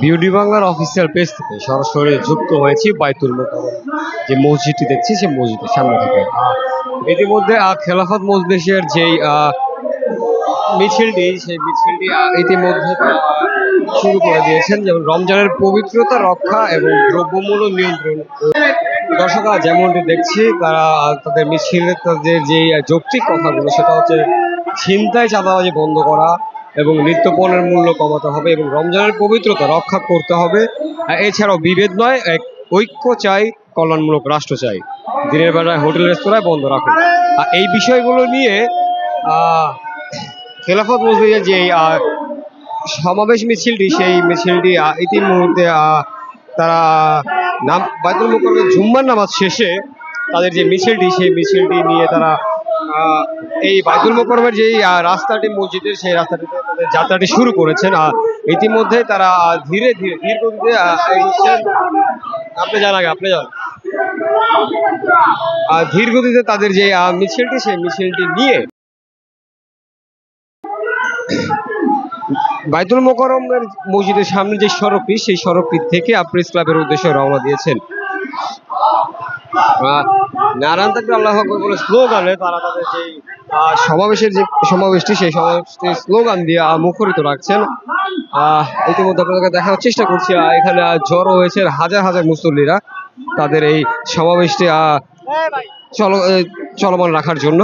Beauty বাংলার official page থেকে সরাসরি যুক্ত হয়েছি বাইতুল যে মসজিদটি দেখছি সেই মসজিদের সামনে থেকে। ইতিমধ্যে খেলাফত মজলিসের যেই মিছিলটি, সেই মিছিলটি ইতিমধ্যে শুরু করে দিয়েছেন। যেমন রমজানের পবিত্রতা, রক্ষা এবং দ্রব্যমূল্য নিয়ন্ত্রণ দর্শকরা যেমনটি দেখছি, তারা তাদের মিছিলের তাদের যে যৌক্তিক কথাগুলো, সেটা হচ্ছে ছিনতাই, চাঁদাবাজি বন্ধ করা এবং নিত্যপণের মূল্য কমাতে হবে এবং রমজানের পবিত্রতা রক্ষা করতে হবে। এছাড়াও বিভেদ নয়, এক ঐক্য চাই, কল্যাণমূলক রাষ্ট্র চাই। দিনের বেলায় হোটেল রেস্তোরাঁ বন্ধ রাখুন। এই বিষয়গুলো নিয়ে খেলাফত মসজিদের যে সমাবেশ মিছিলটি, সেই মিছিলটি ইতিমুহূর্তে তারা নাম বাইতুল মুকররমের জুম্মার নামাজ শেষে তাদের যে মিছিলটি, সেই মিছিলটি নিয়ে তারা এই বাইতুল মুকররমের যেই রাস্তাটি, মসজিদের সেই রাস্তাটিতে তাদের যাত্রাটি শুরু করেছেন। ইতিমধ্যে তারা ধীরে ধীরে, ধীর গতিতে আপনি যান আগে, আপনি যান। ধীর গতিতে তাদের যে মিছিলটি, সেই মিছিলটি নিয়ে বাইতুল মোকরমের মসজিদের সামনে যে সড়কটি সেই সড়কটি থেকে প্রেস ক্লাবের উদ্দেশ্যে রওনা দিয়েছেন। নারায়ণ থাকবে আল্লাহ আকবর স্লোগানে তারা তাদের যে সমাবেশের যে সমাবেশটি সেই সমাবেশটি স্লোগান দিয়ে মুখরিত রাখছেন। আহ, ইতিমধ্যে আপনাদেরকে দেখার চেষ্টা করছি এখানে জড়ো হয়েছে হাজার হাজার মুসল্লিরা তাদের এই সমাবেশটি চল চলমান রাখার জন্য।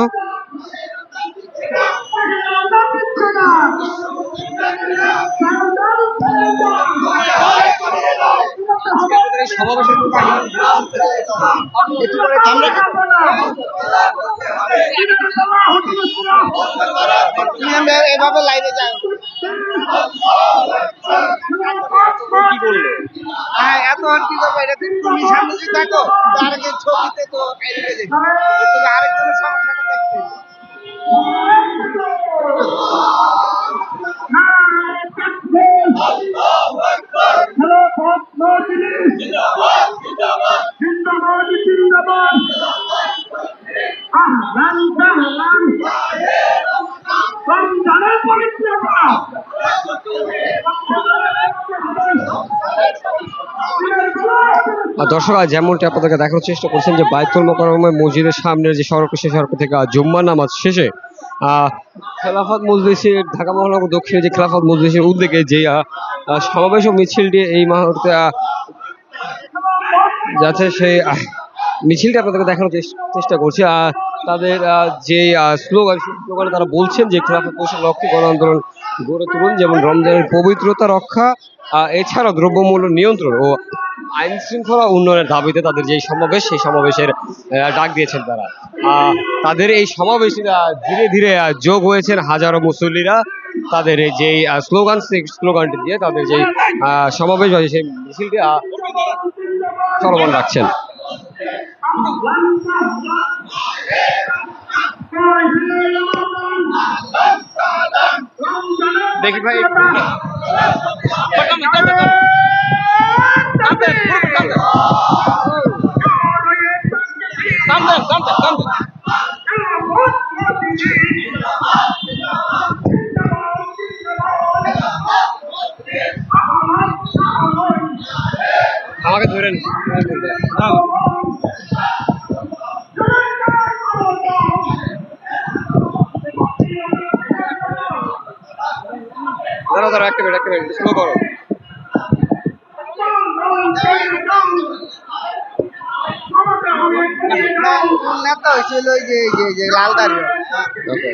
এভাবে লাইনে হ্যাঁ এত আর কি এটা তুমি সামনে থাকো আরেকের ছবিতে তো এদিকে দেখি তুমি আরেকজনের সমস্যাটা দেখতে রমজানের পবিত্রতা আর দর্শক আজ যেমনটি আপনাদেরকে দেখানোর চেষ্টা করছেন যে বাইতুল মোকাররমের মসজিদের সামনের যে সড়ক সেই সড়ক থেকে আহ, জুম্মার নামাজ শেষে খেলাফত মজলিসের ঢাকা মহানগর দক্ষিণে যে খেলাফত মজলিসের উদ্যোগে যে সমাবেশ ও মিছিলটি এই মুহূর্তে যাচ্ছে সেই মিছিলটি আপনাদেরকে দেখানোর চেষ্টা করছি। আর তাদের যে স্লোগান স্লোগানে তারা বলছেন যে খেলাফত পোষণ লক্ষ্যে গণ আন্দোলন গড়ে তুলুন যেমন রমজানের পবিত্রতা রক্ষা আহ, এছাড়াও দ্রব্যমূল্য নিয়ন্ত্রণ ও আইন শৃঙ্খলা উন্নয়নের দাবিতে তাদের যে সমাবেশ সেই সমাবেশের আহ, ডাক দিয়েছেন তারা। আহ, তাদের এই সমাবেশে ধীরে ধীরে আহ, যোগ হয়েছেন হাজারো মুসল্লিরা। তাদের যে স্লোগান সেই স্লোগানটি দিয়ে তাদের যে আহ, সমাবেশ বা সেই মিছিলটি চলমান রাখছেন। দেখি ভাই। আমাকে ধরেন দাঁড়াও দাঁড়াও একটা মিনিট একটা মিনিট স্লো করো। নেতা হয়েছিল ওই যে এই যে- এই যে লাল দাঁড়িয়ে ওকে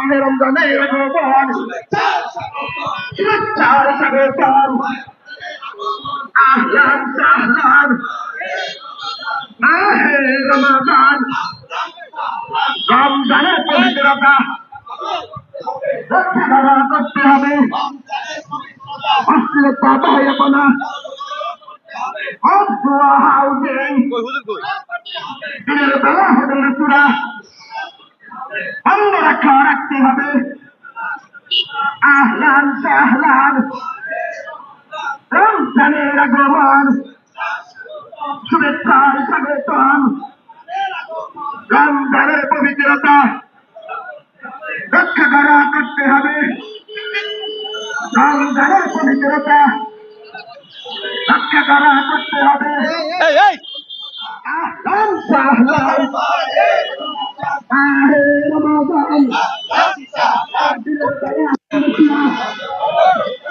Ramadan, Ramadan, রমাদান রমজানের পবিত্রতা করতে হবে। বেলা। হোটেল চূড়া। বন্ধ রাখা রাখতে হবে। আহলান সাহলান রমজানের পবিত্রতা রক্ষা করা করতে হবে। আহলান সাহলান আহে রমাদান।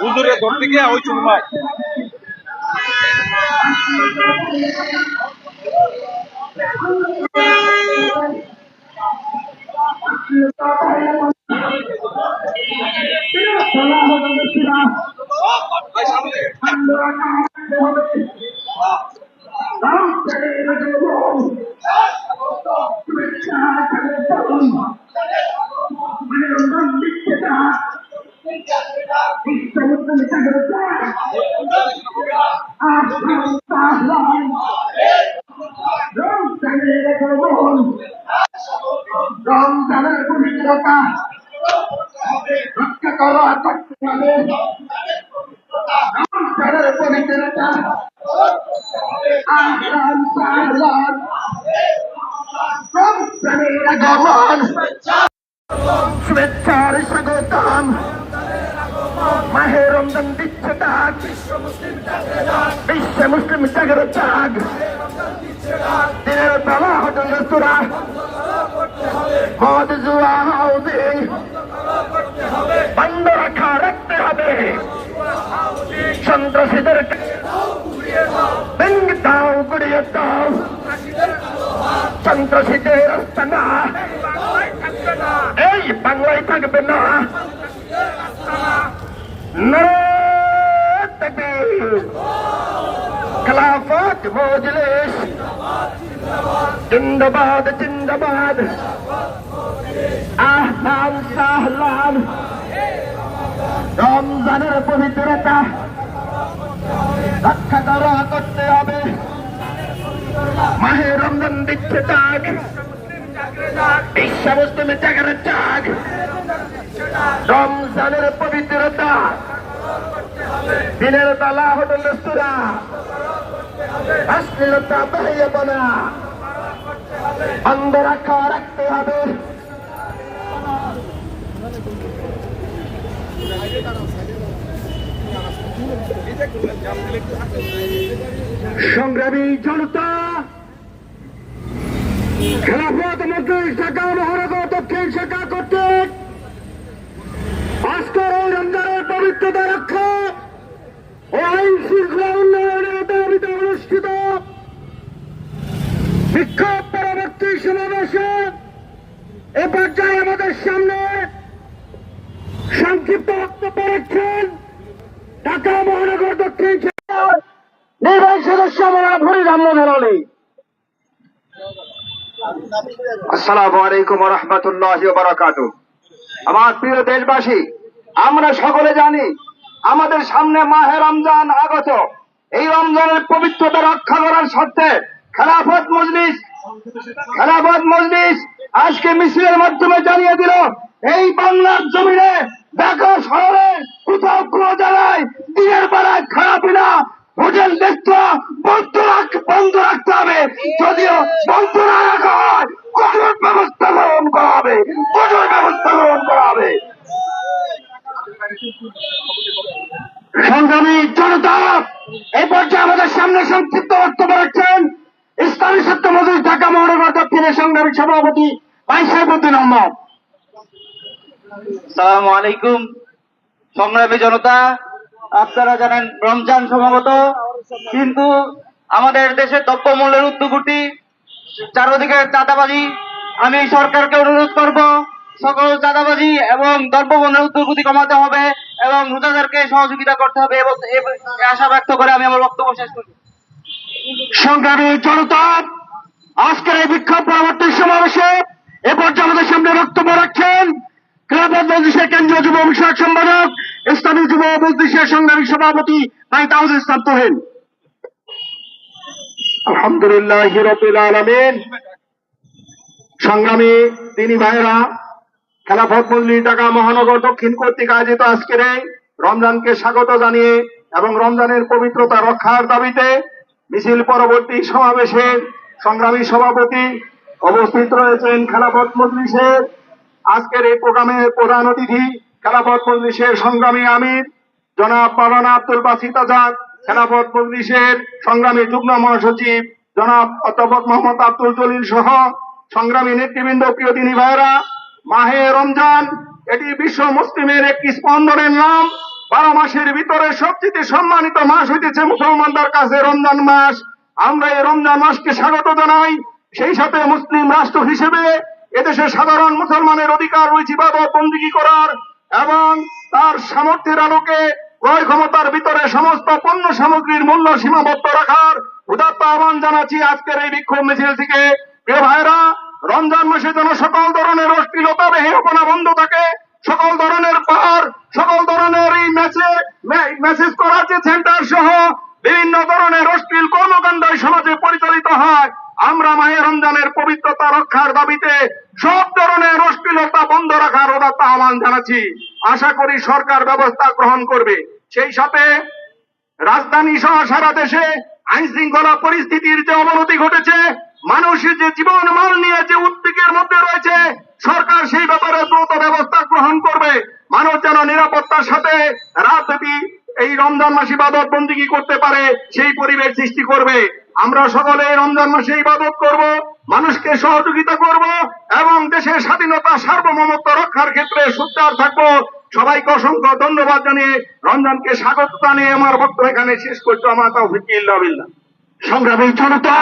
হুজুরে ধরতে গিয়া ওই চুমায় Don't tell me that you're wrong. Don't tell me that you're wrong. Don't tell me that you're wrong. শুভেচ্ছার স্বাগতম। মাহে রমজান দিচ্ছে ডাক বিশ্ব মুসলিম জাগর ডাক দিনের বেলা হোটেল রেস্তোরা মদ জুয়া হাউজিং বন্ধ রাখা রাখতে হবে। সন্ত্রাসীদের ভেঙে দাও, গুড়িয়ে দাও। সন্ত্রাসীদের রাস্তা না এই বাংলায় থাকবে না খেলাফত মজলিস জিন্দাবাদ জিন্দাবাদ আহলান সাহলান রমজানের পবিত্রতা রক্ষা করা করতে হবে মাহে রমজান দিচ্ছে ডাক বিশ্ব মুসলিমের জাগার ডাক রমজানের পবিত্রতা দিনের বেলা হোটেল রেস্তোরা অশ্লীলতা বাহ্যপনা বন্ধ রাখা রাখতে হবে। সংগ্রামী জনতা, খেলাফত মজলিস ঢাকা মহানগর, দক্ষিণ শাখা কর্তৃক আজকের ওই রমজানের পবিত্রতা রক্ষা ও আইন শৃঙ্খলা উন্নয়নের দাবিতে অনুষ্ঠিত। বিক্ষোভ পরবর্তী সমাবেশে এ পর্যায়ে আমাদের সামনে সংক্ষিপ্ত বক্তব্য রাখছেন ঢাকা মহানগর দক্ষিণ নির্বাহী সদস্য মোলা ভরি আলী। আসসালামু আলাইকুম রহমতুল্লাহ বারাকাত আমার প্রিয় দেশবাসী, আমরা সকলে জানি আমাদের সামনে মাহে রমজান আগত। এই রমজানের পবিত্রতা রক্ষা করার স্বার্থে খেলাফত মজলিস খেলাফত মজলিস আজকে মিছিলের মাধ্যমে জানিয়ে দিল, এই বাংলার জমিনে ঢাকা শহরে কোথাও কোনো জায়গায় দিনের বেলায় খারাপিনা হোটেল রেস্তোরাঁ বন্ধ রাখ, বন্ধ রাখতে হবে। যদিও বন্ধ না রাখা হয়, কঠোর ব্যবস্থা গ্রহণ করা হবে, কঠোর ব্যবস্থা গ্রহণ করা হবে। সংগ্রামী জনতা, এই পর্যায়ে আমাদের সামনে সংক্ষিপ্ত বক্তব্য রাখছেন ইসলামী সত্য মজুর ঢাকা মহানগর দক্ষিণের সংগ্রামী সভাপতি ভাই সাহেবুদ্দিন আহমদ। সালাম আলাইকুম, সংগ্রামী জনতা আপনারা জানেন রমজান সম্ভবত কিন্তু আমাদের দেশে দ্রব্যমূল্যের উদ্যোগটি চারদিকে চাঁদাবাজি। আমি সরকারকে অনুরোধ করব, সকল চাঁদাবাজি এবং দ্রব্যমূল্যের উদ্যোগতি কমাতে হবে এবং রোজাদারকে সহযোগিতা করতে হবে এবং আশা ব্যক্ত করে আমি আমার বক্তব্য শেষ করি সংগ্রামী জনতা, আজকের এই বিক্ষোভ পরবর্তী সমাবেশে এ পর্যায়ে আমাদের সামনে বক্তব্য রাখছেন। খেলাফত মজলিসের কেন্দ্রীয় যুব বিষয়ক সম্পাদক ইসলামী যুব মজলিসের সংগ্রামী সভাপতি ভাই তাউজ ইসলাম তোহেন আলহামদুলিল্লাহ হিরতুল আলমিন। সংগ্রামী তিনি ভাইরা খেলাফত মজলিস ঢাকা মহানগর দক্ষিণ কর্তৃক আয়োজিত আজকের এই রমজানকে স্বাগত জানিয়ে এবং রমজানের পবিত্রতা রক্ষার দাবিতে মিছিল পরবর্তী সমাবেশে সংগ্রামী সভাপতি অবস্থিত রয়েছেন খেলাফত মজলিসের আজকের এই প্রোগ্রামের প্রধান অতিথি খেলাফত মজলিসের সংগ্রামী আমির, জনাব মাওলানা আব্দুল বাসিত আজাদ, খেলাফত মজলিসের সংগ্রামী যুগ্ম মহাসচিব জনাব অধ্যাপক মোহাম্মদ আব্দুল জলিল সহ সংগ্রামী নেতৃবৃন্দ প্রিয় দিনী ভাইরা মাহে রমজান, এটি বিশ্ব মুসলিমের একটি স্পন্দনের নাম। বারো মাসের ভিতরে সবচেয়ে সম্মানিত মাস হইতেছে মুসলমানদের কাছে রমজান মাস। আমরা এই রমজান মাসকে স্বাগত জানাই। সেই সাথে মুসলিম রাষ্ট্র হিসেবে এদেশের সাধারণ মুসলমানের অধিকার রয়েছে ইবাদত বন্দিগি করার, এবং তার সামর্থ্যের আলোকে ক্রয় ক্ষমতার ভিতরে সমস্ত পণ্য সামগ্রীর মূল্য সীমাবদ্ধ রাখার উদাত্ত আহ্বান জানাচ্ছি আজকের এই বিক্ষোভ মিছিল থেকে। ভাইরা রমজান মাসে যেন সকল ধরনের অশ্লীলতা বেহেপনা বন্ধ থাকে সকল ধরনের পাহাড়, সকল ধরনের এই ম্যাচে মেসেজ করার যে সেন্টার সহ বিভিন্ন ধরনের অশ্লীল কর্মকাণ্ড সমাজে পরিচালিত হয়। আমরা মাহে রমজানের পবিত্রতা রক্ষার দাবিতে সব ধরনের অশ্লীলতা বন্ধ রাখার উদাত্ত আহ্বান জানাচ্ছি। আশা করি সরকার ব্যবস্থা গ্রহণ করবে। সেই সাথে রাজধানী সহ সারা দেশে আইন শৃঙ্খলা পরিস্থিতির যে অবনতি ঘটেছে, মানুষের যে জীবন মাল নিয়ে যে উদ্বেগের মধ্যে রয়েছে, সরকার সেই ব্যাপারে দ্রুত ব্যবস্থা গ্রহণ করবে। মানুষ যেন নিরাপত্তার সাথে রাজনীতি এই রমজান মাসি ইবাদত বন্দিগি করতে পারে, সেই পরিবেশ সৃষ্টি করবে। আমরা সকলে রমজান মাসে ইবাদত করব মানুষকে সহযোগিতা করব এবং দেশের স্বাধীনতা সার্বভৌমত্ব রক্ষার ক্ষেত্রে সুচার থাকব। সবাইকে অসংখ্য ধন্যবাদ জানিয়ে রমজানকে স্বাগত জানিয়ে আমার বক্তব্য এখানে শেষ করছ। আমার তাও ফিকিল্লাবিল্লা সংগ্রামী জনতা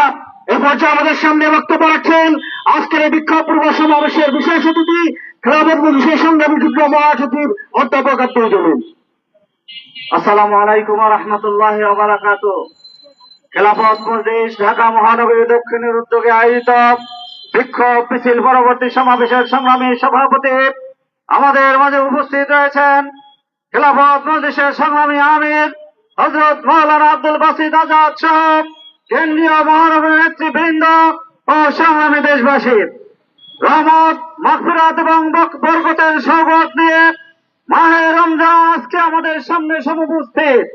এ পর্যায়ে আমাদের সামনে বক্তব্য রাখছেন আজকের এই বিক্ষোভ পূর্ব সমাবেশের বিশেষ অতিথি খেলাফত বিশেষ সংগ্রামী যুগ্ম মহাসচিব অধ্যাপক আব্দুল জলিল। আসসালামু আলাইকুম রহমতুল্লাহ খেলাফত মজলিস ঢাকা মহানগরী দক্ষিণের উদ্যোগে আয়োজিত বিক্ষোভ মিছিল পরবর্তী সমাবেশের সংগ্রামী সভাপতি আমাদের মাঝে উপস্থিত রয়েছেন খেলাফত মজলিসের সংগ্রামী আমির হজরত মৌলানা আব্দুল বাসিদ আজাদ সহ কেন্দ্রীয় মহানগরী নেতৃবৃন্দ ও সংগ্রামী দেশবাসী। রহমত, মাগফিরাত এবং বরকতের সৌগত নিয়ে মাহে রমজান আজকে আমাদের সামনে সমুপস্থিত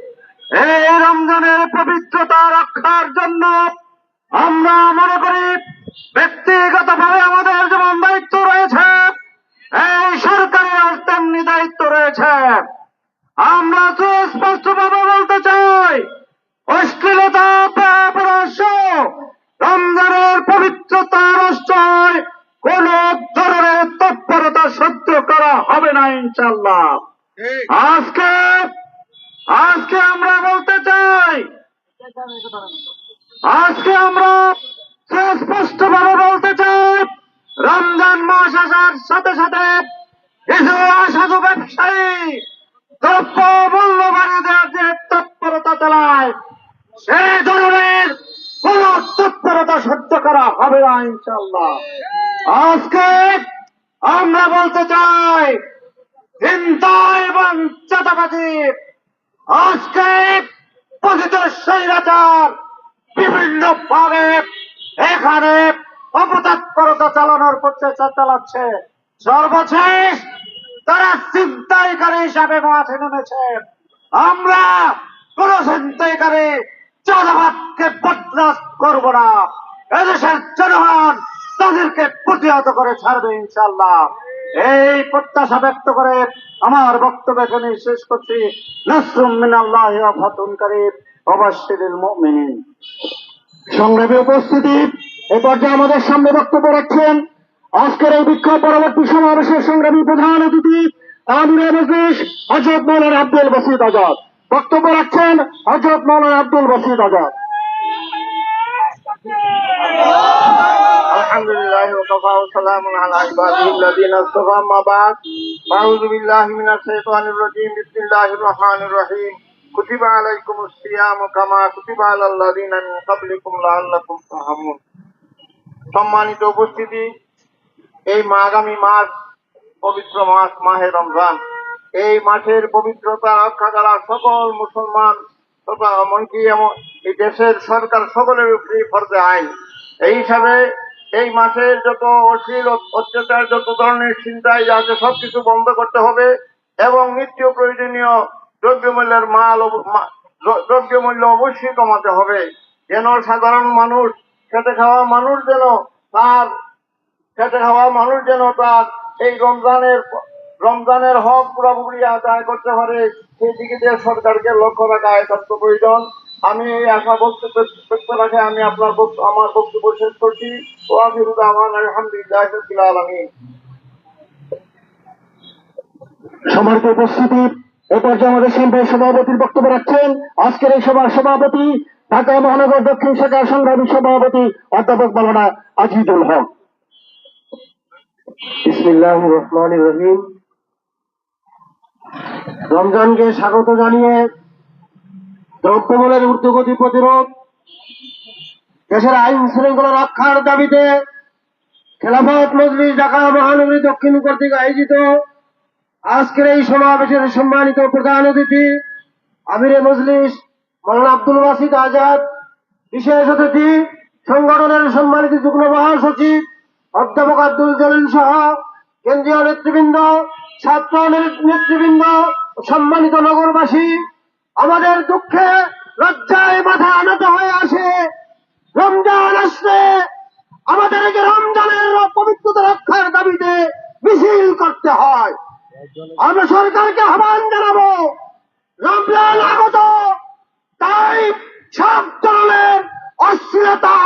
এই রমজানের পবিত্রতা রক্ষার জন্য আমরা মনে করি ব্যক্তিগতভাবে আমাদের যেমন দায়িত্ব রয়েছে এই সরকারের তেমনি দায়িত্ব রয়েছে। আমরা তো স্পষ্টভাবে বলতে চাই অশ্লীলতা পরামর্শ রমজানের পবিত্রতা নষ্টয় কোন ধরনের তৎপরতা সহ্য করা হবে না ইনশাল্লাহ আজকে আজকে আজকে আমরা স্পষ্ট ভাবে বলতে চাই, রমজান মাস আসার সাথে সাথে কিছু অসাধু ব্যবসায়ী দ্রব্য মূল্য বাড়িয়ে দেওয়ার যে তৎপরতা চালায় ধরনের কোন তৎপরতা সহ্য করা হবে না ইনশাল্লাহ আজকে আমরা বলতে চাই চিন্তা এবং আজকে পতিত স্বৈরাচার বিভিন্ন ভাবে এখানে অপতৎপরতা চালানোর প্রচেষ্টা চালাচ্ছে। সর্বশেষ তারা চিন্তাইকারী হিসাবে মাঠে নেমেছে। আমরা কোন চিন্তাইকারী চাঁদাবাদকে বরদাস্ত করব না। এদেশের জনগণ তাদেরকে প্রতিহত করে ছাড়বে ইনশাল্লাহ এই প্রত্যাশা ব্যক্ত করে আমার বক্তব্য এখানে শেষ করছি। নাসরুম মিনাল্লাহ ফাতুন ওয়াবাশশিরিল মুমিনিন। সংগ্রামী উপস্থিতি এ পর্যায়ে আমাদের সামনে বক্তব্য রাখছেন আজকের এই বিক্ষোভ পরবর্তী সমাবেশের সংগ্রামী প্রধান অতিথি, আমিরে মজলিস হজরত মৌলানা আব্দুল বসিদ আজাদ। বক্তব্য রাখছেন হজরত মৌলানা আব্দুল বসিদ আজাদ। الحمد لله وكفى وسلام على عباده الذين اصطفى اما بعد اعوذ بالله من الشيطان الرجيم بسم الله الرحمن الرحيم كتب عليكم الصيام كما كتب على الذين من قبلكم لعلكم ترحمون সম্মানিত উপস্থিতি এই মা- আগামী মাস পবিত্র মাস মাহে রমজান এই মাসের পবিত্রতা রক্ষা করা সকল মুসলমান তথা এমনকি এমন- এই দেশের সরকার সকলের উপরে ফরজে আইন এই হিসাবে এই মাসের যত অশ্লীল অত্যাচার, যত ধরনের চিন্তায় আছে, সবকিছু বন্ধ করতে হবে এবং নিত্য প্রয়োজনীয় দ্রব্যমূল্যের মাল দ্রব্যমূল্য অবশ্যই কমাতে হবে। যেন সাধারণ মানুষ, খেটে খাওয়া মানুষ যেন তার, খেটে খাওয়া মানুষ যেন তার এই রমজানের রমজানের হক পুরোপুরি আদায় করতে পারে, সেই দিকে সরকারকে লক্ষ্য রাখা একান্ত প্রয়োজন। আমি আশা বক্তব্য রাখে আমি আপনার আমার বক্তব্য শেষ করছি। ও আমি রুদামান আলহামদুলিল্লাহ আলামিন। সম্মানিত উপস্থিতি এ পর্যায়ে আমাদের সম্প্রদায় সভাপতির বক্তব্য রাখছেন আজকের এই সভার সভাপতি ঢাকা মহানগর দক্ষিণ শাখা সংগ্রামী সভাপতি অধ্যাপক মালানা আজিজুল হক। ইসমিল্লাহ রহমান রহিম। রমজানকে স্বাগত জানিয়ে দ্রব্যমূল্যের ঊর্ধ্বগতি প্রতিরোধ, দেশের আইন শৃঙ্খলা রক্ষার দাবিতে খেলাফত মজলিস ঢাকা মহানগরী দক্ষিণ কর্তৃক আয়োজিত আজকের এই সমাবেশের সম্মানিত প্রধান অতিথি, আমিরে মজলিস মৌলানা আব্দুল বাসিদ আজাদ, বিশেষ অতিথি, সংগঠনের সম্মানিত যুগ্ম মহাসচিব, অধ্যাপক আব্দুল জলিল সহ কেন্দ্রীয় নেতৃবৃন্দ, ছাত্র নেতৃবৃন্দ, সম্মানিত নগরবাসী আমাদের দুঃখে লজ্জায় মাথা আনত হয়ে আসে। রমজান আসলে আমাদেরকে রমজানের পবিত্রতা রক্ষার দাবিতে মিছিল করতে হয়। আমরা সরকারকে আহ্বান জানাব, রমজান আগত, তাই সব ধরনের অশ্লীলতা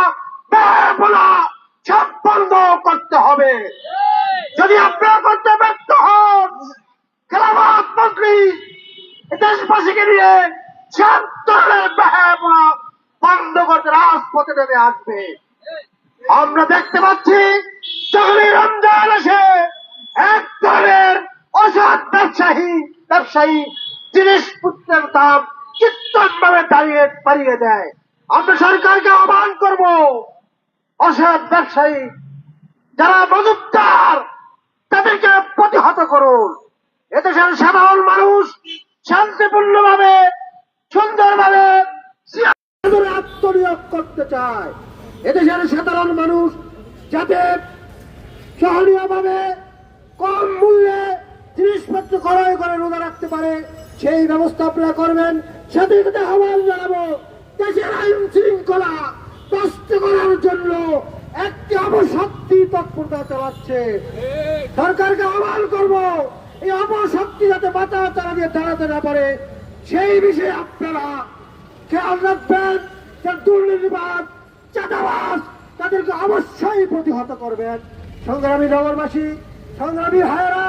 ব্যবনা সব বন্ধ করতে হবে। যদি আপনারা করতে ব্যর্থ হন খেলাফত মন্ত্রী দেশবাসীকে নিয়ে বন্ধ করতে রাজপথে নেমে আসবে। আমরা দেখতে পাচ্ছি রমজান আসে, এক ধরনের অসৎ ব্যবসায়ী ব্যবসায়ী জিনিসপত্রের দাম চিত্তন ভাবে দাঁড়িয়ে বাড়িয়ে দেয়। আমরা সরকারকে আহ্বান করব, অসৎ ব্যবসায়ী, যারা মজুমদার, তাদেরকে প্রতিহত করুন। এদেশের সাধারণ মানুষ শান্তিপূর্ণভাবে, সুন্দরভাবে আত্মনিয়োগ করতে চায়। এদেশের সাধারণ মানুষ যাতে সহনীয়ভাবে কম মূল্যে জিনিসপত্র ক্রয় করে রোজা রাখতে পারে, সেই ব্যবস্থা আপনারা করবেন। সাথে আহ্বান জানাব, দেশের আইন শৃঙ্খলা নষ্ট করার জন্য একটি অবশক্তি তৎপরতা চালাচ্ছে। সরকারকে আহ্বান করব এই অপশক্তি যাতে বাঁচা তারা দিয়ে দাঁড়াতে না পারে, সেই বিষয়ে আপনারা খেয়াল রাখবেন দুর্নীতিবাদ, চাঁদাবাজ তাদেরকে অবশ্যই প্রতিহত করবেন। সংগ্রামী নগরবাসী, সংগ্রামী ভাইয়েরা,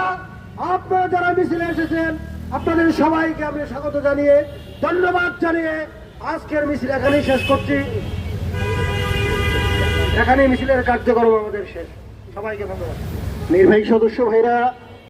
আপনারা যারা মিছিলে এসেছেন, আপনাদের সবাইকে আমি স্বাগত জানিয়ে, ধন্যবাদ জানিয়ে আজকের মিছিল এখানেই শেষ করছি। এখানেই মিছিলের কার্যক্রম আমাদের শেষ। সবাইকে ধন্যবাদ। নির্বাহী সদস্য ভাইরা